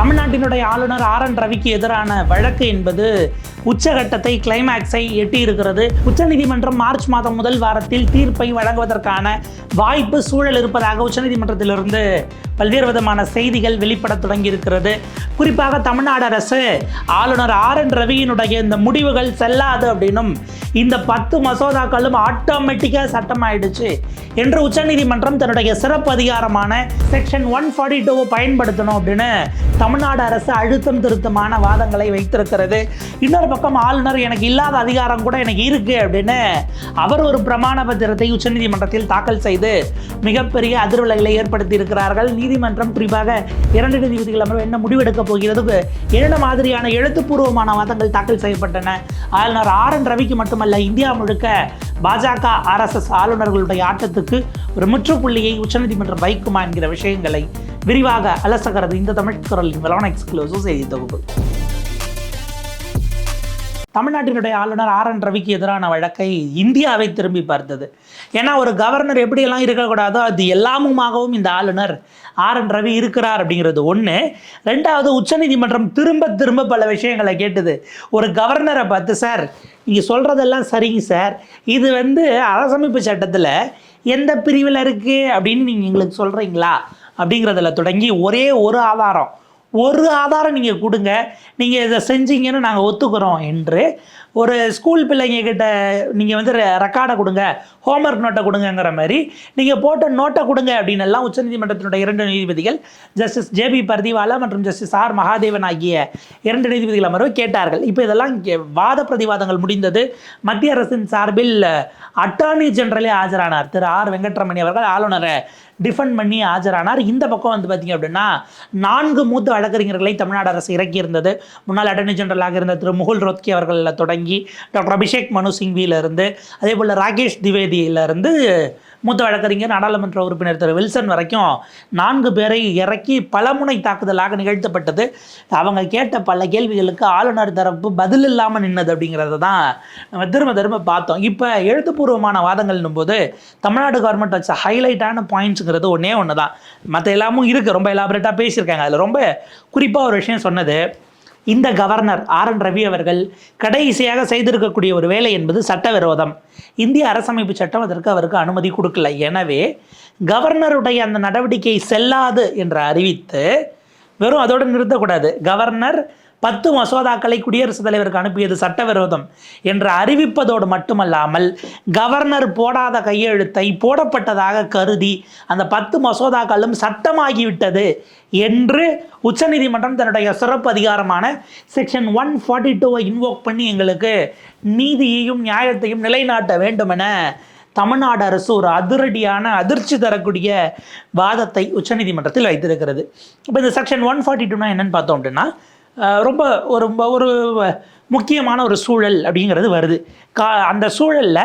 தமிழ்நாட்டினுடைய ஆளுநர் R N ரவிக்கு எதிரான வழக்கு என்பது உச்சகட்டத்தை கிளைமேக்ஸை எட்டியிருக்கிறது. உச்சநீதிமன்றம் மார்ச் மாதம் முதல் வாரத்தில் தீர்ப்பை வழங்குவதற்கான வாய்ப்பு சூழல் இருப்பதாக உச்சநீதிமன்றத்திலிருந்து பல்வேறு விதமான செய்திகள் வெளிப்பட தொடங்கி இருக்கிறது குறிப்பாக தமிழ்நாடு அரசு ஆளுநர் ஆர் என் ரவியினுடைய இந்த முடிவுகள் செல்லாது அப்படின்னும் இந்த பத்து மசோதாக்களும் ஆட்டோமேட்டிக்காக சட்டமாயிடுச்சு என்று உச்சநீதிமன்றம் தன்னுடைய சிறப்பு அதிகாரமான செக்ஷன் ஒன் ஃபார்ட்டி டூவை பயன்படுத்தணும் அப்படின்னு தமிழ்நாடு அரசு அழுத்தம் திருத்தமான வாதங்களை வைத்திருக்கிறது. இன்னொரு பக்கம் ஆளுநர் எனக்கு இல்லாத அதிகாரம் கூட எனக்கு இருக்கு அப்படின்னு அவர் ஒரு பிரமாண பத்திரத்தை உச்சநீதிமன்றத்தில் தாக்கல் செய்து மிகப்பெரிய அதிர்வலைகளை ஏற்படுத்தி இருக்கிறார்கள் நீதிமன்றம் குறிப்பாக இரண்டு நீதிபதிகள் அமர்வு என்ன முடிவெடுக்கப் போகிறது என்ன மாதிரியான எழுத்துப்பூர்வமான வாதங்கள் தாக்கல் செய்யப்பட்டன? ஆளுநர் ஆர் என் ரவிக்கு மட்டுமல்ல இந்தியா முழுக்க பாஜக ஆர்எஸ்எஸ் ஆளுநர்களுடைய ஆட்டத்துக்கு ஒரு முற்றுப்புள்ளியை உச்சநீதிமன்றம் வைக்குமா என்கிற விஷயங்களை விரிவாக அலசகிறது இந்த தமிழ் குரலின் வளவன எக்ஸ்க்ளூசிவ் செய்தி தொகுப்பு. தமிழ்நாட்டினுடைய ஆளுநர் ஆர் என் ரவிக்கு எதிரான வழக்கை இந்தியாவை திரும்பி பார்த்தது. ஏன்னா ஒரு கவர்னர் எப்படியெல்லாம் இருக்கக்கூடாதோ அது எல்லாமுமாகவும் இந்த ஆளுநர் ஆர் என் ரவி இருக்கிறார் அப்படிங்கிறது ஒன்று ரெண்டாவது உச்சநீதிமன்றம் திரும்ப திரும்ப பல விஷயங்களை கேட்டது. ஒரு கவர்னரை பார்த்து சார் நீங்கள் சொல்கிறதெல்லாம் சரிங்க சார். இது வந்து அரசமைப்பு சட்டத்தில் எந்த பிரிவில் இருக்குது அப்படின்னு நீங்கள் எங்களுக்கு சொல்கிறீங்களா அப்படிங்கிறதுல தொடங்கி ஒரே ஒரு ஆதாரம். ஒரு ஆதாரம் நீங்கள் கொடுங்க. நீங்கள் இதை செஞ்சீங்கன்னு நாங்கள் ஒத்துக்கிறோம் என்று ஒரு ஸ்கூல் பிள்ளைங்கக்கிட்ட நீங்கள் வந்து ரெக்கார்டை கொடுங்க. ஹோம்ஒர்க் நோட்டை கொடுங்கங்கிற மாதிரி நீங்கள் போட்ட நோட்டை கொடுங்க அப்படின்னு எல்லாம் உச்சநீதிமன்றத்தினுடைய இரண்டு நீதிபதிகள் ஜஸ்டிஸ் ஜேபி பர்திவாலா மற்றும் ஜஸ்டிஸ் ஆர் மகாதேவன் ஆகிய இரண்டு நீதிபதிகள் அமர்வு கேட்டார்கள். இப்போ இதெல்லாம் வாத பிரதிவாதங்கள் முடிந்தது. மத்திய அரசின் சார்பில் அட்டார்னி ஜெனரலே ஆஜரானார். திரு ஆர் வெங்கட்ரமணி அவர்கள் ஆளுநரை. டிஃபெண்ட் பண்ணி ஆஜரானார். இந்த பக்கம் வந்து பார்த்தீங்க அப்படின்னா நான்கு மூத்த வழக்கறிஞர்களை தமிழ்நாடு அரசு இறக்கியிருந்தது. முன்னாள் அட்டர்னி ஜெனரலாக இருந்த திரு முகுல் ரோத்கி அவர்களில் தொடங்கி டாக்டர் அபிஷேக் மனு சிங்வியிலிருந்து அதே போல் ராகேஷ் திவேதியிலிருந்து மூத்த வழக்கறிஞர் நாடாளுமன்ற உறுப்பினர் திரு வில்சன் வரைக்கும் நான்கு பேரை இறக்கி பலமுனை தாக்குதலாக நிகழ்த்தப்பட்டது. அவங்க கேட்ட பல கேள்விகளுக்கு ஆளுநர் தரப்பு பதில் இல்லாமல் நின்னது அப்படிங்கிறத தான் நம்ம திரும்ப திரும்ப பார்த்தோம். இப்போ எழுத்துப்பூர்வமான வாதங்கள்னும் போது தமிழ்நாடு கவர்மெண்ட் வச்ச ஹைலைட்டான பாயிண்ட்ஸுங்கிறது ஒன்றே ஒன்று தான் மற்ற எல்லாமும் இருக்குது ரொம்ப எலாபரேட்டாக பேசியிருக்காங்க. அதில் ரொம்ப குறிப்பாக ஒரு விஷயம் சொன்னது இந்த கவர்னர் ஆர். என். ரவி அவர்கள் கடைசியாக செய்திருக்கக்கூடிய ஒரு வேலை என்பது சட்டவிரோதம். இந்திய அரசமைப்பு சட்டம் அதற்கு அவருக்கு அனுமதி கொடுக்கல. எனவே கவர்னருடைய அந்த நடவடிக்கை செல்லாது என்று அறிவித்து வெறும் அதோடு நிறுத்தக்கூடாது. கவர்னர் பத்து மசோதாக்களை குடியரசுத் தலைவருக்கு அனுப்பியது சட்டவிரோதம் என்று அறிவிப்பதோடு மட்டுமல்லாமல் கவர்னர் போடாத கையெழுத்தை போடப்பட்டதாக கருதி அந்த பத்து மசோதாக்களும் சட்டமாகிவிட்டது என்று உச்சநீதிமன்றம் தன்னுடைய சிறப்பு அதிகாரமான செக்ஷன் ஒன் ஃபார்ட்டி டூவை இன்வோக் பண்ணி எங்களுக்கு நீதியையும் நியாயத்தையும் நிலைநாட்ட வேண்டுமென தமிழ்நாடு அரசு ஒரு அதிரடியான அதிர்ச்சி தரக்கூடிய வாதத்தை உச்சநீதிமன்றத்தில் வைத்திருக்கிறது. இப்போ இந்த செக்ஷன் ஒன் ஃபார்ட்டி டூனா என்னென்னு பார்த்தோம் அப்படின்னா ரொம்ப ஒரு ஒரு முக்கியமான ஒரு சூழல் அப்படிங்கிறது வருது. கா அந்த சூழலில்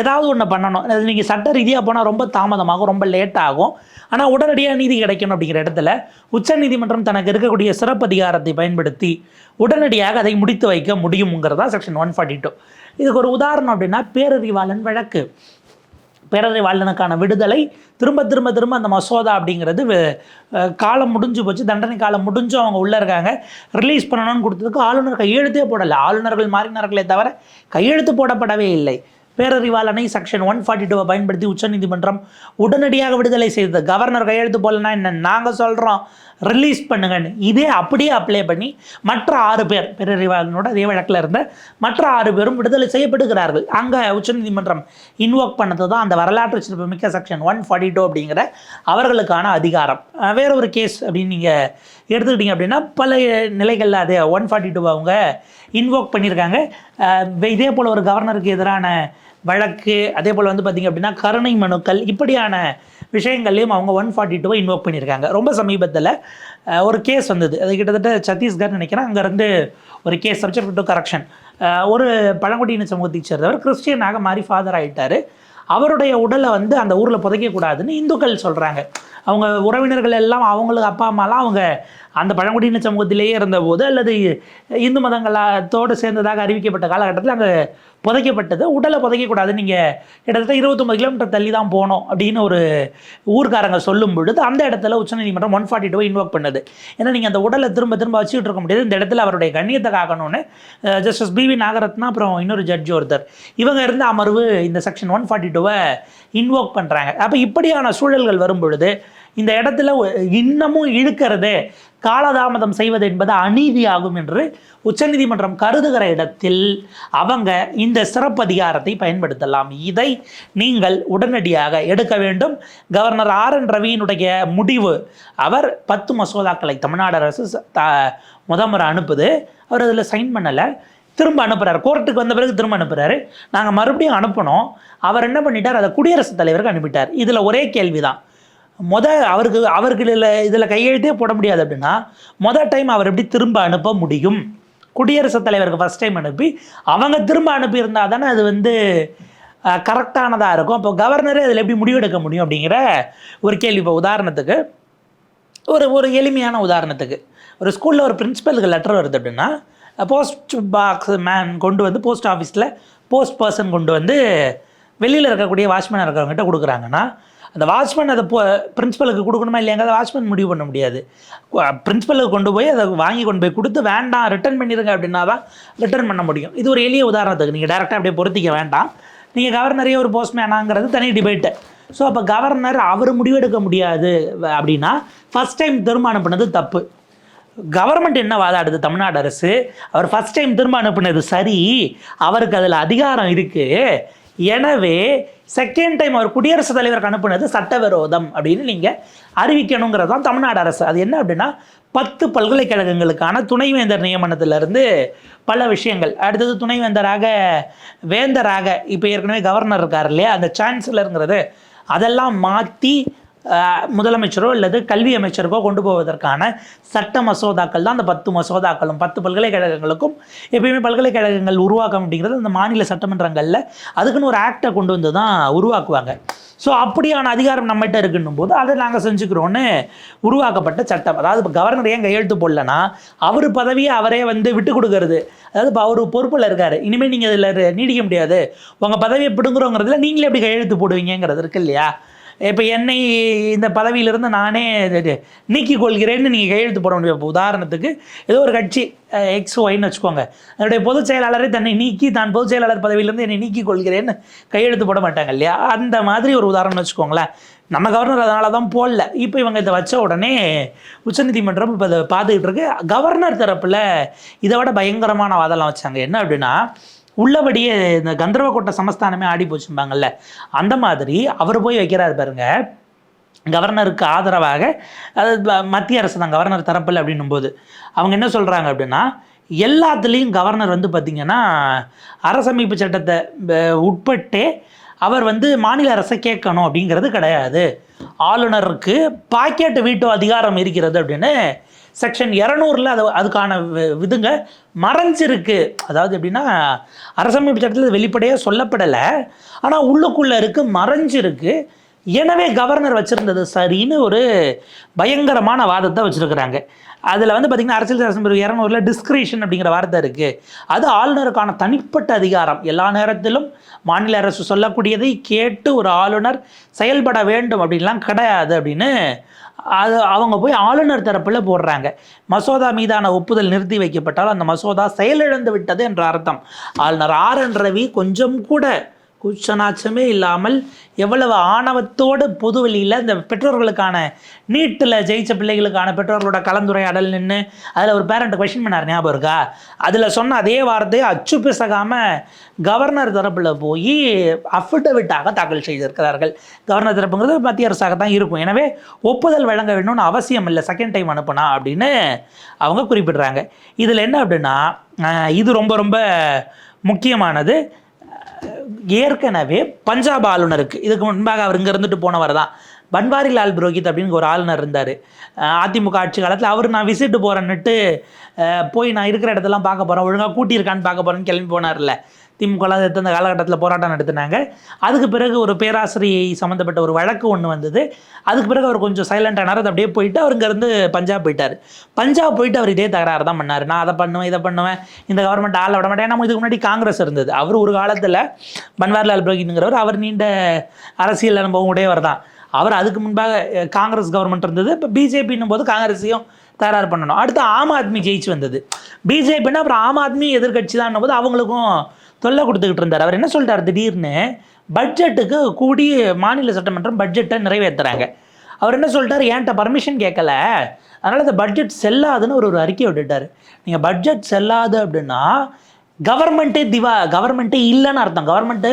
ஏதாவது ஒன்று பண்ணணும். அது நீங்கள் சட்ட ரீதியாக போனால் ரொம்ப தாமதமாகும் ரொம்ப லேட் ஆகும். ஆனால் உடனடியாக நீதி கிடைக்கணும் அப்படிங்கிற இடத்துல உச்சநீதிமன்றம் தனக்கு இருக்கக்கூடிய சிறப்பு அதிகாரத்தை பயன்படுத்தி உடனடியாக அதை முடித்து வைக்க முடியுங்கிறதா செக்ஷன் ஒன் ஃபார்ட்டி டூ இதுக்கு ஒரு உதாரணம் அப்படின்னா பேரறிவாளன் வழக்கு. பேரறிவாளனுக்கான விடுதலை திரும்ப திரும்ப திரும்ப அந்த மசோதா அப்படிங்கிறது காலம் முடிஞ்சு போச்சு தண்டனை காலம் முடிஞ்சும் அவங்க உள்ளே இருக்காங்க. ரிலீஸ் பண்ணணும்னு கொடுத்ததுக்கு ஆளுநர் கையெழுத்தே போடலை. ஆளுநர்கள் மாறினார்களே தவிர கையெழுத்து போடப்படவே இல்லை. பேரறிவால் அணை செக்ஷன் ஒன் ஃபார்ட்டி டூவை பயன்படுத்தி உச்சநீதிமன்றம் உடனடியாக விடுதலை செய்தது. கவர்னர் கையெழுத்து போடலன்னா என்ன? நாங்கள் சொல்கிறோம் ரிலீஸ் பண்ணுங்கன்னு. இதே அப்படியே அப்ளை பண்ணி மற்ற ஆறு பேர் பேரறிவாளனோட அதே வழக்கில் இருந்த மற்ற ஆறு பேரும் விடுதலை செய்யப்படுகிறார்கள். அங்கே உச்சநீதிமன்றம் இன்வோக் பண்ணது தான் அந்த வரலாற்று சிறப்புமிக்க செக்ஷன் ஒன் ஃபார்ட்டி டூ அப்படிங்கிற அவர்களுக்கான அதிகாரம். வேற ஒரு கேஸ் அப்படின்னு நீங்கள் எடுத்துக்கிட்டீங்க அப்படின்னா பல நிலைகளில் அது ஒன் ஃபார்ட்டி டூ அவங்க இன்வோக் பண்ணியிருக்காங்க. இதே போல் ஒரு கவர்னருக்கு எதிரான வழக்கு அதே போல் வந்து பார்த்திங்க அப்படின்னா கருணை மனுக்கள் இப்படியான விஷயங்கள்லையும் அவங்க ஒன் ஃபார்ட்டி டூவை இன்வோக் பண்ணியிருக்காங்க. ரொம்ப சமீபத்தில் ஒரு கேஸ் வந்தது. அது கிட்டத்தட்ட சத்தீஸ்கர் நினைக்கிறேன். அங்கேருந்து ஒரு கேஸ் சப்ஜெக்ட் டு கரெக்ஷன் ஒரு பழங்குடியின சமூகத்தை சேர்ந்தவர் கிறிஸ்டியனாக மாறி ஃபாதர் ஆகிட்டார் அவருடைய உடலை வந்து அந்த ஊரில் புதைக்கக்கூடாதுன்னு இந்துக்கள் சொல்கிறாங்க அவங்க உறவினர்கள் எல்லாம் அவங்களுக்கு அப்பா அம்மாலாம் அவங்க அந்த பழங்குடியின சமூகத்திலேயே இருந்தபோது அல்லது இந்து மதங்களத்தோடு சேர்ந்ததாக அறிவிக்கப்பட்ட காலகட்டத்தில் அங்கே புதைக்கப்பட்டது. உடலை புதைக்கக்கூடாது. நீங்கள் கிட்டத்தட்ட இருபத்தொம்பது கிலோமீட்டர் தள்ளி தான் போகணும் அப்படின்னு ஒரு ஊர்க்காரங்க சொல்லும் பொழுது அந்த இடத்துல உச்சநீதிமன்றம் ஒன் ஃபார்ட்டி டூ இன்வோக் பண்ணுது. ஏன்னா நீங்கள் அந்த உடலை திரும்ப திரும்ப வச்சுக்கிட்டு இருக்க முடியாது. இந்த இடத்துல அவருடைய கண்ணியத்தை காக்கணும்னு ஜஸ்டிஸ் பிவி நாகரத்னா அப்புறம் இன்னொரு ஜட்ஜ் ஒருத்தர். இவங்க இருந்த அமர்வு இந்த செக்ஷன் ஒன் ஃபார்ட்டி டூவை இன்வோக் பண்ணுறாங்க அப்போ இப்படியான சூழல்கள் வரும் பொழுது இந்த இடத்துல இன்னமும் இழுக்கிறது காலதாமதம் செய்வது என்பது அநீதியாகும் என்று உச்சநீதிமன்றம் கருதுகிற இடத்தில் அவங்க இந்த சிறப்பு அதிகாரத்தை பயன்படுத்தலாம். இதை நீங்கள் உடனடியாக எடுக்க வேண்டும். கவர்னர் ஆர் என் ரவியினுடைய முடிவு அவர் பத்து மசோதாக்களை தமிழ்நாடு அரசு த- முத அனுப்புது. அவர் அதில் சைன் பண்ணலை. திரும்ப அனுப்புகிறார் கோர்ட்டுக்கு வந்த பிறகு திரும்ப அனுப்புகிறாரு நாங்கள் மறுபடியும் அனுப்பினோம் அவர் என்ன பண்ணிட்டார்? அதை குடியரசுத் தலைவருக்கு அனுப்பிட்டார். இதில் ஒரே கேள்வி தான் முத அவருக்கு அவருக்கு இதில் இதில் கையெழுத்தே போட முடியாது அப்படின்னா மொதல் டைம் அவர் எப்படி திரும்ப அனுப்ப முடியும்? குடியரசுத் தலைவருக்கு ஃபஸ்ட் டைம் அனுப்பி அவங்க திரும்ப அனுப்பியிருந்தா தானே அது வந்து கரெக்டானதாக இருக்கும். அப்போ கவர்னரே அதில் எப்படி முடிவெடுக்க முடியும் அப்படிங்கிற ஒரு கேள்வி. இப்போ உதாரணத்துக்கு ஒரு ஒரு எளிமையான உதாரணத்துக்கு ஒரு ஸ்கூலில் ஒரு பிரின்ஸிபலுக்கு லெட்டர் வருது அப்படின்னா போஸ்ட் பாக்ஸ் மேன் கொண்டு வந்து போஸ்ட் ஆஃபீஸில் போஸ்ட் பர்சன் கொண்டு வந்து வெளியில் இருக்கக்கூடிய வாட்ச்மேன் இருக்கிறவங்ககிட்ட கொடுக்குறாங்கன்னா அந்த வாட்ச்மேன் அதை போ பிரின்ஸிபலுக்கு கொடுக்கணுமா இல்லையாங்க அதை வாட்ச்மேன் முடிவு பண்ண முடியாது. பிரின்ஸிபலுக்கு கொண்டு போய் அதை வாங்கி கொண்டு போய் கொடுத்து வேண்டாம் ரிட்டர்ன் பண்ணிடுங்க அப்படின்னா தான் ரிட்டர்ன் பண்ண முடியும். இது ஒரு எளிய உதாரணத்துக்கு. நீங்கள் டேரெக்டாக அப்படியே பொருத்திக்க வேண்டாம். நீங்கள் கவர்னரே ஒரு போஸ்ட்மேனாங்கிறது தனி டிபேட்டு ஸோ அப்போ கவர்னர் அவர் முடிவெடுக்க முடியாது வ- அப்படின்னா ஃபஸ்ட் டைம் திரும்ப அனுப்புனது தப்பு. கவர்மெண்ட் என்ன வாதாடுது? தமிழ்நாடு அரசு. அவர் ஃபஸ்ட் டைம் திரும்ப அனுப்புனது சரி. அவருக்கு அதில் அதிகாரம் இருக்குது எனவே செகண்ட் டைம் அவர் குடியரசுத் தலைவருக்கு அனுப்புனது சட்டவிரோதம் அப்படின்னு நீங்கள் அறிவிக்கணுங்கிறது தான் தமிழ்நாடு அரசு. அது என்ன அப்படின்னா பத்து பல்கலைக்கழகங்களுக்கான துணைவேந்தர் நியமனத்திலிருந்து பல விஷயங்கள். அடுத்தது துணைவேந்தராக வேந்தராக இப்போ ஏற்கனவே கவர்னர் இருக்கார் இல்லையா? அந்த சான்சலருங்கிறது அதெல்லாம் மாற்றி முதலமைச்சரோ அல்லது கல்வி அமைச்சருக்கோ கொண்டு போவதற்கான சட்ட மசோதாக்கள் தான் அந்த பத்து மசோதாக்களும். பத்து பல்கலைக்கழகங்களுக்கும் எப்பயுமே பல்கலைக்கழகங்கள் உருவாக்கம் அப்படிங்கிறது அந்த மாநில சட்டமன்றங்களில் அதுக்குன்னு ஒரு ஆக்டை கொண்டு வந்து தான் உருவாக்குவாங்க. ஸோ அப்படியான அதிகாரம் நம்மகிட்ட இருக்குன்னும் போது அதை நாங்கள் செஞ்சுக்கிறோன்னு உருவாக்கப்பட்ட சட்டம். அதாவது இப்போ கவர்னர் ஏன் கையெழுத்து போடலன்னா அவர் பதவியை அவரே வந்து விட்டு கொடுக்கறது. அதாவது இப்போ அவர் பொறுப்பில் இருக்கார். இனிமேல் நீங்கள் இதில் நீடிக்க முடியாது. உங்கள் பதவியை பிடுங்குறோங்கிறதுல நீங்களே எப்படி கையெழுத்து போடுவீங்கங்கிறது இருக்கு இல்லையா? இப்போ என்னை இந்த பதவியிலிருந்து நானே இது நீக்கிக் கொள்கிறேன்னு நீங்கள் கையெழுத்து போட முடியும் இப்போ உதாரணத்துக்கு ஏதோ ஒரு கட்சி எக்ஸ் ஒய்ன்னு வச்சுக்கோங்க. அதனுடைய பொதுச் செயலாளரை தன்னை நீக்கி தான் பொதுச் செயலாளர் பதவியிலிருந்து என்னை நீக்கிக் கொள்கிறேன்னு கையெழுத்து போட மாட்டாங்க இல்லையா? அந்த மாதிரி ஒரு உதாரணம் வச்சுக்கோங்களேன். நம்ம கவர்னர் அதனால தான் போடல. இப்போ இவங்க இதை வச்ச உடனே உச்சநீதிமன்றம் இப்போ இதை பார்த்துக்கிட்டு இருக்கு. கவர்னர் தரப்பில் இதை விட பயங்கரமான வாதம்லாம் வச்சாங்க. என்ன அப்படின்னா உள்ளபடியே இந்த கந்தர்வக்கோட்டை சமஸ்தானமே ஆடி போச்சும்பாங்கல்ல. அந்த மாதிரி அவர் போய் வைக்கிறாரு பாருங்க. கவர்னருக்கு ஆதரவாக அது மத்திய அரசு தான் கவர்னர் தரப்பில் அப்படின்னும் போது அவங்க என்ன சொல்கிறாங்க அப்படின்னா எல்லாத்துலேயும் கவர்னர் வந்து பார்த்திங்கன்னா அரசமைப்பு சட்டத்தை உட்பட்டே அவர் வந்து மாநில அரசை கேட்கணும் அப்படிங்கிறது கிடையாது. ஆளுநருக்கு பாக்கெட் வீட்டோ அதிகாரம் இருக்கிறது அப்படின்னு செக்ஷன் இரநூறில் அது அதுக்கான வி- விதுங்க மறைஞ்சிருக்கு. அதாவது எப்படின்னா அரசமைப்பு சட்டத்தில் வெளிப்படையாக சொல்லப்படலை. ஆனால் உள்ளுக்குள்ளே இருக்கு மறைஞ்சிருக்கு. எனவே கவர்னர் வச்சுருந்தது சரின்னு ஒரு பயங்கரமான வாதத்தை வச்சுருக்கிறாங்க. அதில் வந்து பார்த்திங்கன்னா அரசியல் சாசனம் பிரிவு இரநூறுல டிஸ்கிரிஷன் அப்படிங்கிற வார்த்தை இருக்குது அது ஆளுநருக்கான தனிப்பட்ட அதிகாரம். எல்லா நேரத்திலும் மாநில அரசு சொல்லக்கூடியதை கேட்டு ஒரு ஆளுநர் செயல்பட வேண்டும் அப்படின்லாம் கிடையாது அப்படின்னு அது அவங்க போய் ஆளுநர் தரப்பில் போடுறாங்க. மசோதா மீதான ஒப்புதல் நிறுத்தி வைக்கப்பட்டால் அந்த மசோதா செயலிழந்து விட்டது என்ற அர்த்தம். ஆளுநர் ஆர் என் ரவி கொஞ்சம் கூட கூச்சநாச்சமே இல்லாமல் எவ்வளவு ஆணவத்தோடு பொது வெளியில் இந்த பெற்றோர்களுக்கான நீட்டில் ஜெயிச்ச பிள்ளைகளுக்கான பெற்றோர்களோட கலந்துரையாடல் நின்று அதில் ஒரு பேரண்ட் கொஷின் பண்ணார் ஞாபகம் இருக்கா? அதில் சொன்ன அதே வார்த்தையை அச்சு பிசகாமல் கவர்னர் தரப்பில் போய் அஃபிடவிட்டாக தாக்கல் செய்திருக்கிறார்கள். கவர்னர் தரப்புங்கிறது மத்திய அரசாக தான் இருக்கும். எனவே ஒப்புதல் வழங்க வேணும்னு அவசியம் இல்லை. செகண்ட் டைம் அனுப்புனா அப்படின்னு அவங்க குறிப்பிடுறாங்க. இதில் என்ன அப்படின்னா இது ரொம்ப ரொம்ப முக்கியமானது. ஏற்கனவே பஞ்சாப் ஆளுநருக்கு இதுக்கு முன்பாக அவர் இங்கே இருந்துட்டு போனவர் தான். பன்வாரிலால் புரோஹித் அப்படின்னு ஒரு ஆளுநர் இருந்தார். அதிமுக ஆட்சி காலத்தில் அவர் நான் விசிட்டு போகிறேன்னுட்டு போய் நான் இருக்கிற இடத்தெல்லாம் பார்க்க போகிறேன் ஒழுங்காக கூட்டியிருக்கான்னு பார்க்க போகிறேன்னு கிளம்பி போனார்ல. திமுகலாம் எடுத்து அந்த காலகட்டத்தில் போராட்டம் நடத்தினாங்க. அதுக்கு பிறகு ஒரு பேராசிரியை சம்மந்தப்பட்ட ஒரு வழக்கு ஒன்று வந்தது. அதுக்கு பிறகு அவர் கொஞ்சம் சைலண்ட் ஆனார். அது அப்படியே போயிட்டு அவர் இங்கேருந்து பஞ்சாப் போயிட்டார். பஞ்சாப் போயிட்டு அவர் இதே தகராறு தான் பண்ணார். நான் அதை பண்ணுவேன் இதை பண்ணுவேன் இந்த கவர்மெண்ட் ஆள விட மாட்டேன். நம்ம இதுக்கு முன்னாடி காங்கிரஸ் இருந்தது. அவர் ஒரு காலத்தில் பன்வாரிலால் புரோஹித்ங்கிறவர் அவர் நீண்ட அரசியல் அனுபவம் உடையவர் தான். அவர் அதுக்கு முன்பாக காங்கிரஸ் கவர்மெண்ட் இருந்தது. இப்போ பிஜேபின்னும் போது காங்கிரஸையும் தகராறு பண்ணணும். அடுத்து ஆம் ஆத்மி ஜெயிச்சு வந்தது. பிஜேபின்னா அப்புறம் ஆம் ஆத்மி எதிர்கட்சி தான் போது அவங்களுக்கும் தொல்லை கொடுத்துக்கிட்டு இருந்தார். அவர் என்ன சொல்லிட்டார்? திடீர்னு பட்ஜெட்டுக்கு கூடி மாநில சட்டமன்றம் பட்ஜெட்டை நிறைவேற்றுறாங்க அவர் என்ன சொல்லிட்டார்? என்கிட்ட பர்மிஷன் கேட்கல. அதனால் இந்த பட்ஜெட் செல்லாதுன்னு ஒரு ஒரு அறிக்கை விட்டுட்டார். நீங்கள் பட்ஜெட் செல்லாது அப்படின்னா கவர்மெண்ட்டே திவா கவர்மெண்ட்டே இல்லைன்னு அர்த்தம். கவர்மெண்ட்டு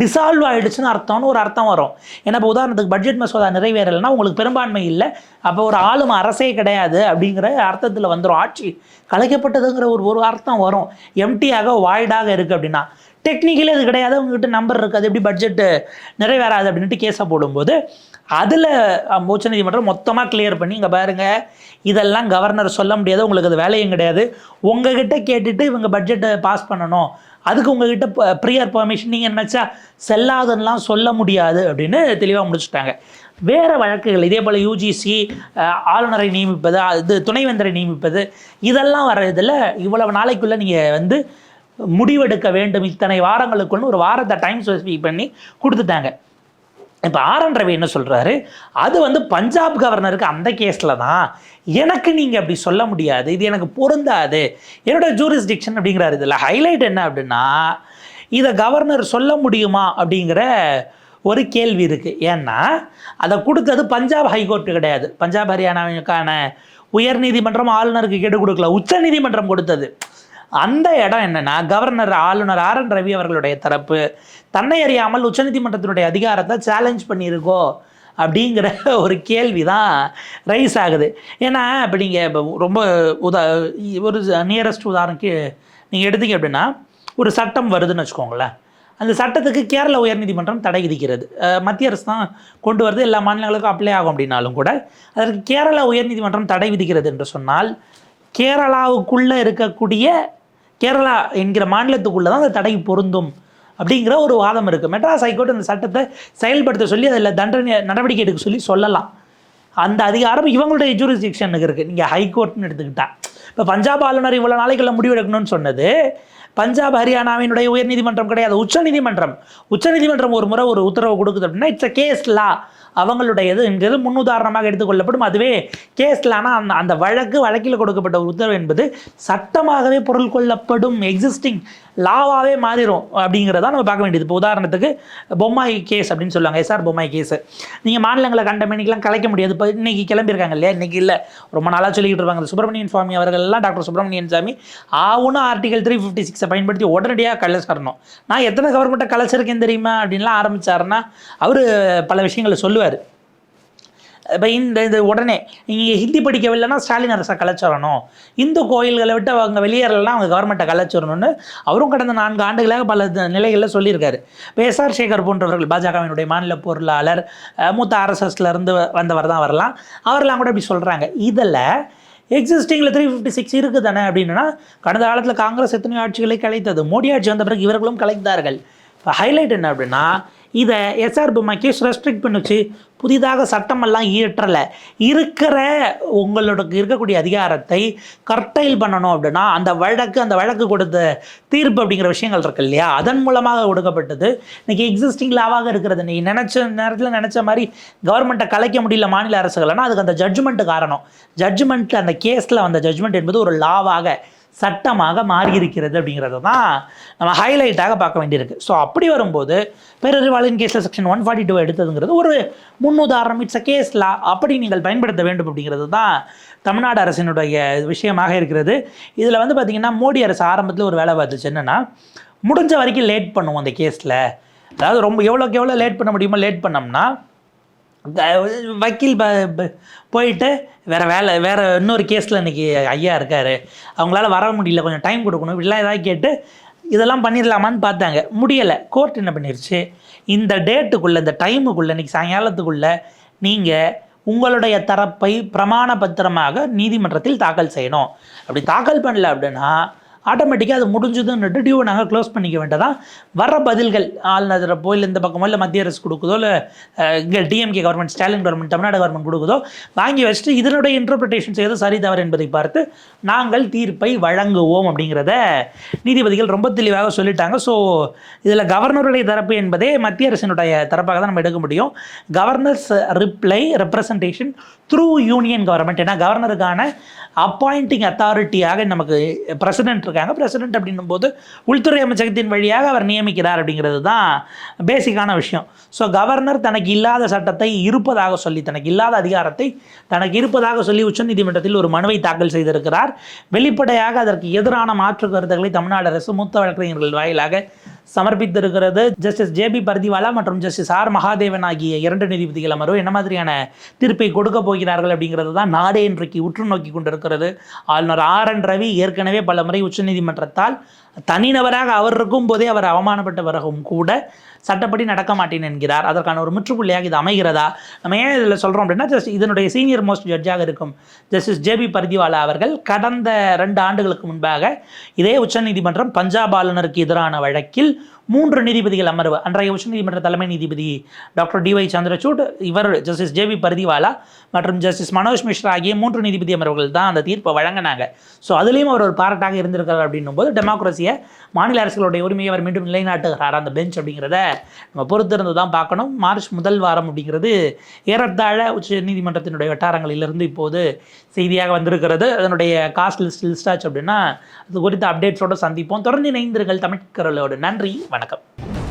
டிசால்வ் ஆகிடுச்சுன்னு அர்த்தம்னு ஒரு அர்த்தம் வரும். ஏன்னா இப்போ உதாரணத்துக்கு பட்ஜெட் மசோதா நிறைவேறலைன்னா உங்களுக்கு பெரும்பான்மை இல்லை. அப்போ ஒரு ஆளும் அரசே கிடையாது அப்படிங்கிற அர்த்தத்தில் வந்துடும் ஆட்சி கலைக்கப்பட்டதுங்கிற ஒரு ஒரு அர்த்தம் வரும். எம்டியாக வாய்டாக இருக்குது அப்படின்னா. டெக்னிக்கலி அது கிடையாது. அவங்ககிட்ட நம்பர் இருக்குது அது எப்படி பட்ஜெட்டு நிறைவேறாது அப்படின்ட்டு கேஸை போடும்போது அதில் உச்சநீதிமன்றம் மொத்தமாக கிளியர் பண்ணி இங்கே பாருங்கள் இதெல்லாம் கவர்னர் சொல்ல முடியாது உங்களுக்கு அது வேலையும் கிடையாது. உங்ககிட்ட கேட்டுட்டு இவங்க பட்ஜெட்டை பாஸ் பண்ணணும். அதுக்கு உங்ககிட்ட ப்ரியர் பர்மிஷன் நீங்கள் நினச்சா செல்லாதுன்னெலாம் சொல்ல முடியாது அப்படின்னு தெளிவாக முடிச்சுட்டாங்க. வேறு வழக்குகள் இதே போல் யூஜிசி ஆளுநரை நியமிப்பது இது துணைவேந்தரை நியமிப்பது இதெல்லாம் வர இதில் இவ்வளவு நாளைக்குள்ளே நீங்கள் வந்து முடிவெடுக்க வேண்டும். இத்தனை வாரங்களுக்குள்ள ஒரு வாரத்தை டைம் ஸ்பெசிஃபிக் பண்ணி கொடுத்துட்டாங்க. இப்போ ஆர்என் ரவி என்ன சொல்கிறாரு அது வந்து பஞ்சாப் கவர்னருக்கு அந்த கேஸில் தான். எனக்கு நீங்கள் அப்படி சொல்ல முடியாது. இது எனக்கு பொருந்தாது. என்னோட ஜூரிஸ்டிக்ஷன் அப்படிங்கிறாரு இதில். ஹைலைட் என்ன அப்படின்னா இதை கவர்னர் சொல்ல முடியுமா அப்படிங்கிற ஒரு கேள்வி இருக்குது ஏன்னா அதை கொடுத்தது பஞ்சாப் ஹைகோர்ட்டு கிடையாது. பஞ்சாப் ஹரியானாவுக்கான உயர்நீதிமன்றம் ஆளுநருக்கு கெடு கொடுக்கல. உச்சநீதிமன்றம் கொடுத்தது. அந்த இடம் என்னென்னா கவர்னர் ஆளுநர் ஆர் என் ரவி அவர்களுடைய தரப்பு. தன்னை அறியாமல் உச்சநீதிமன்றத்தினுடைய அதிகாரத்தை சேலஞ்ச் பண்ணியிருக்கோ அப்படிங்கிற ஒரு கேள்வி தான் ரைஸ் ஆகுது. ஏன்னா இப்போ நீங்கள் இப்போ ரொம்ப உதா ஒரு நியரஸ்ட் உதாரணக்கு நீங்கள் எடுத்தீங்க அப்படின்னா ஒரு சட்டம் வருதுன்னு வச்சுக்கோங்களேன். அந்த சட்டத்துக்கு கேரள உயர்நீதிமன்றம் தடை விதிக்கிறது. மத்திய அரசு தான் கொண்டு வருது எல்லா மாநிலங்களுக்கும் அப்ளை ஆகும் அப்படின்னாலும் கூட அதற்கு கேரள உயர்நீதிமன்றம் தடை விதிக்கிறது என்று சொன்னால் கேரளாவுக்குள்ளே இருக்கக்கூடிய கேரளா என்கிற மாநிலத்துக்குள்ளே தான் அந்த தடை பொருந்தும் அப்படிங்கிற ஒரு வாதம் இருக்குது மெட்ராஸ் ஹைகோர்ட் அந்த சட்டத்தை செயல்படுத்த சொல்லி அதில் தண்டனை நடவடிக்கை எடுக்க சொல்லி சொல்லலாம். அந்த அதிகாரம் இவங்களுடைய ஜூரிஸ்டிக்ஷனுக்கு இருக்குது நீங்கள் ஹைகோர்ட்னு எடுத்துக்கிட்டா. இப்போ பஞ்சாப் ஆளுநர் இவ்வளோ நாளைக்குள்ள முடிவெடுக்கணும்னு சொன்னது பஞ்சாப் ஹரியானாவினுடைய உயர்நீதிமன்றம் கிடையாது. உச்சநீதிமன்றம். உச்சநீதிமன்றம் ஒரு முறை ஒரு உத்தரவு கொடுக்குது அப்படின்னா இட்ஸ் அ கேஸ் லா அவங்களுடையது என்கிறது முன்னுதாரணமாக எடுத்துக்கொள்ளப்படும் அதுவே கேஸில் ஆனால் அந்த அந்த வழக்கு வழக்கில் கொடுக்கப்பட்ட உத்தரவு என்பது சட்டமாகவே பொருள் கொள்ளப்படும் எக்ஸிஸ்டிங் லாவாகவே மாறிடும் அப்படிங்கிறத நம்ம பார்க்க வேண்டியது. இப்போ உதாரணத்துக்கு பொம்மாய் கேஸ் அப்படின்னு சொல்லுவாங்க எஸ்ஆர் பொம்மாய் கேஸ் நீங்கள் மாநிலங்களை கண்ட மணிக்கெல்லாம் கலைக்க முடியாது. இப்போ இன்றைக்கி கிளம்பியிருக்காங்க இல்லையா? இன்னைக்கு இல்லை. ரொம்ப நாளாக சொல்லிக்கிட்டு இருப்பாங்க. சுப்பிரமணியன் சுவாமி அவர்கள்லாம் doctor Subramanian Swamy ஆவுன்னு article three fifty சிக்ஸை பயன்படுத்தி உடனடியாக கலைச்சிடணும் நான் எத்தனை கவர்மெண்ட்டை கலைச்சிருக்கேன் தெரியுமா? அப்படின்லாம் ஆரம்பிச்சாருன்னா அவர் பல விஷயங்களை சொல்லுவார். இப்போ இந்த இது உடனே நீங்கள் ஹிந்தி படிக்கவில்லைன்னா ஸ்டாலின் அரசை கலைச்சிடணும் இந்து கோயில்களை விட்டு அவங்க வெளியேறலாம் அவங்க கவர்மெண்ட்டை கலைச்சிடணும்னு அவரும் கடந்த நான்கு ஆண்டுகளாக பல நிலைகளில் சொல்லியிருக்காரு. இப்போ எஸ்ஆர் சேகர் போன்றவர்கள் பாஜகவினுடைய மாநில பொருளாளர் மூத்த ஆர்எஸ்எஸ்லேருந்து வந்தவர் தான் வரலாம் அவரெல்லாம் கூட இப்படி சொல்கிறாங்க இதில் எக்ஸிஸ்டிங்கில் த்ரீ ஃபிஃப்டி சிக்ஸ் இருக்குது தானே அப்படின்னா கடந்த காலத்தில் காங்கிரஸ் எத்தனை ஆட்சிகளை கலைத்தது. மோடி ஆட்சி வந்த பிறகு இவர்களும் கலைத்தார்கள் இப்போ ஹைலைட் என்ன அப்படின்னா இதை எஸ்ஆர்பி மகேஷ் ரெஸ்ட்ரிக்ட் பண்ணுச்சு. புதிதாக சட்டமெல்லாம் இயற்றலை. இருக்கிற உங்களோட இருக்கக்கூடிய அதிகாரத்தை கர்டைல் பண்ணணும் அப்படின்னா அந்த வழக்கு அந்த வழக்கு கொடுத்த தீர்ப்பு அப்படிங்கிற விஷயங்கள் இருக்கு இல்லையா? அதன் மூலமாக கொடுக்கப்பட்டது இன்றைக்கி எக்ஸிஸ்டிங் லாவாக இருக்கிறது. நீ நினச்ச நேரத்தில் நினச்ச மாதிரி கவர்மெண்ட்டை கலைக்க முடியல மாநில அரசுகள்னா அதுக்கு அந்த ஜட்ஜ்மெண்ட்டு காரணம். ஜட்ஜ்மெண்ட்டில் அந்த கேஸில் வந்த ஜட்ஜ்மெண்ட் என்பது ஒரு லாவாக சட்டமாக மாறியிருக்கிறது அப்படிங்கிறத தான் நம்ம ஹைலைட்டாக பார்க்க வேண்டியிருக்கு. ஸோ அப்படி வரும்போது பேரறிவாளின் கேஸில் செக்ஷன் ஒன் ஃபார்ட்டி டூ எடுத்ததுங்கிறது ஒரு முன்னுதாரணம். இட்ஸ் அ கேஸ் லா அப்படி நீங்கள் பயன்படுத்த வேண்டும் அப்படிங்கிறது தான் தமிழ்நாடு அரசினுடைய விஷயமாக இருக்கிறது. இதில் வந்து பார்த்திங்கன்னா மோடி அரசு ஆரம்பத்தில் ஒரு வேலை பார்த்துச்சு. என்னென்னா முடிஞ்ச வரைக்கும் லேட் பண்ணுவோம் அந்த கேஸில் அதாவது ரொம்ப எவ்வளோக்கு எவ்வளோ லேட் பண்ண முடியுமோ லேட் பண்ணோம்னா வக்கீல் ப- போயிட்டு வேறு வேலை வேறு இன்னொரு கேஸில் இன்றைக்கி ஐயா இருக்கார். அவங்களால வர முடியல கொஞ்சம் டைம் கொடுக்கணும் இப்படிலாம் ஏதாவது கேட்டு இதெல்லாம் பண்ணிடலாமான்னு பார்த்தாங்க. முடியலை. கோர்ட் என்ன பண்ணிருச்சு? இந்த டேட்டுக்குள்ளே இந்த டைமுக்குள்ளே இன்னைக்கு சாயங்காலத்துக்குள்ளே நீங்கள் உங்களுடைய தரப்பை பிரமாண பத்திரமாக நீதிமன்றத்தில் தாக்கல் செய்யணும். அப்படி தாக்கல் பண்ணல அப்படின்னா ஆட்டோமேட்டிக்காக அது முடிஞ்சதுன்னு டியூ நாங்கள் க்ளோஸ் பண்ணிக்க வேண்டியதான் வர பதில்கள் ஆளுநர் போயில் இந்த பக்கமோ இல்லை மத்திய அரசு கொடுக்குதோ இல்லை இங்கே DMK government Stalin government Tamil Nadu government கொடுக்குதோ வாங்கி வச்சுட்டு இதனுடைய இன்டர்பிரிட்டேஷன்ஸ் எது சரி தவறு என்பதை பார்த்து நாங்கள் தீர்ப்பை வழங்குவோம் அப்படிங்கிறத நீதிபதிகள் ரொம்ப தெளிவாக சொல்லிட்டாங்க. ஸோ இதில் கவர்னருடைய தரப்பு என்பதே மத்திய அரசினுடைய தரப்பாக தான் நம்ம எடுக்க முடியும். Governors reply representation through union government ஏன்னா கவர்னருக்கான அப்பாயிண்டிங் அத்தாரிட்டியாக நமக்கு பிரசிடென்ட் இருக்காங்க பிரசிடென்ட் அப்படின்னும் போது உள்துறை அமைச்சகத்தின் வழியாக அவர் நியமிக்கிறார் அப்படிங்கிறது தான் பேசிக்கான விஷயம். ஸோ கவர்னர் தனக்கு இல்லாத சட்டத்தை இருப்பதாக சொல்லி தனக்கு இல்லாத அதிகாரத்தை தனக்கு இருப்பதாக சொல்லி உச்சநீதிமன்றத்தில் ஒரு மனுவை தாக்கல் செய்திருக்கிறார். வெளிப்படையாக அதற்கு எதிரான மாற்று கருத்துக்களை தமிழ்நாடு அரசு மூத்த வழக்கறிஞர்கள் வாயிலாக சமர்ப்பித்திருக்கிறது. ஜஸ்டிஸ் ஜே பி பர்திவாலா மற்றும் ஜஸ்டிஸ் ஆர் மகாதேவன் ஆகிய இரண்டு நீதிபதிகள் அமர்வு என்ன மாதிரியான தீர்ப்பை கொடுக்க போகிறார்கள் அப்படிங்கிறது தான் நாடே இன்றைக்கு உற்று நோக்கி கொண்டிருக்கிறது. ஆளுநர் ஆர் என் ரவி ஏற்கனவே பல முறை உச்சநீதிமன்றத்தால் தனிநபராக அவர் இருக்கும் போதே அவர் அவமானப்பட்ட பிறகும் கூட சட்டப்படி நடக்க மாட்டேன் என்கிறார். அதற்கான ஒரு முற்றுப்புள்ளியாக இது அமைகிறதா? நம்ம ஏன் இதில் சொல்கிறோம் அப்படின்னா ஜஸ்ட் இதனுடைய சீனியர் மோஸ்ட் ஜட்ஜாக இருக்கும். ஜஸ்டிஸ் ஜேபி பர்திவாலா அவர்கள் கடந்த ரெண்டு ஆண்டுகளுக்கு முன்பாக இதே உச்சநீதிமன்றம் பஞ்சாப் ஆளுநருக்கு எதிரான வழக்கில் மூன்று நீதிபதிகள் அமர்வு. அன்றைய உச்சநீதிமன்ற தலைமை நீதிபதி டாக்டர் டிஒய் சந்திரசூட் இவர் ஜஸ்டிஸ் ஜேபி பரிதிவாலா மற்றும் ஜஸ்டிஸ் மனோஜ் மிஸ்ரா ஆகிய மூன்று நீதிபதி அமர்வுகள் தான் அந்த தீர்ப்பை வழங்கினாங்க. ஸோ அதுலேயும் அவர் ஒரு பாராட்டாக இருந்திருக்கார் அப்படின்னும் போது டெமோக்ரஸியை மாநில அரசுகளுடைய உரிமையை அவர் மீண்டும் நிலைநாட்டுகிறார் அந்த பெஞ்ச் அப்படிங்கிறத நம்ம பொறுத்திருந்து தான் பார்க்கணும். மார்ச் முதல் வாரம் அப்படிங்கிறது ஏறத்தாழ உச்ச நீதிமன்றத்தினுடைய வட்டாரங்களிலிருந்து இப்போது செய்தியாக வந்திருக்கிறது. அதனுடைய காஸ்ட் லிஸ்ட் லிஸ்ட் ஆச்சு அப்படின்னா அது குறித்த அப்டேட்ஸோடு சந்திப்போம். தொடர்ந்து இணைந்திருங்கள் தமிழ்கரலோடு நன்றி வணக்கம். นะครับ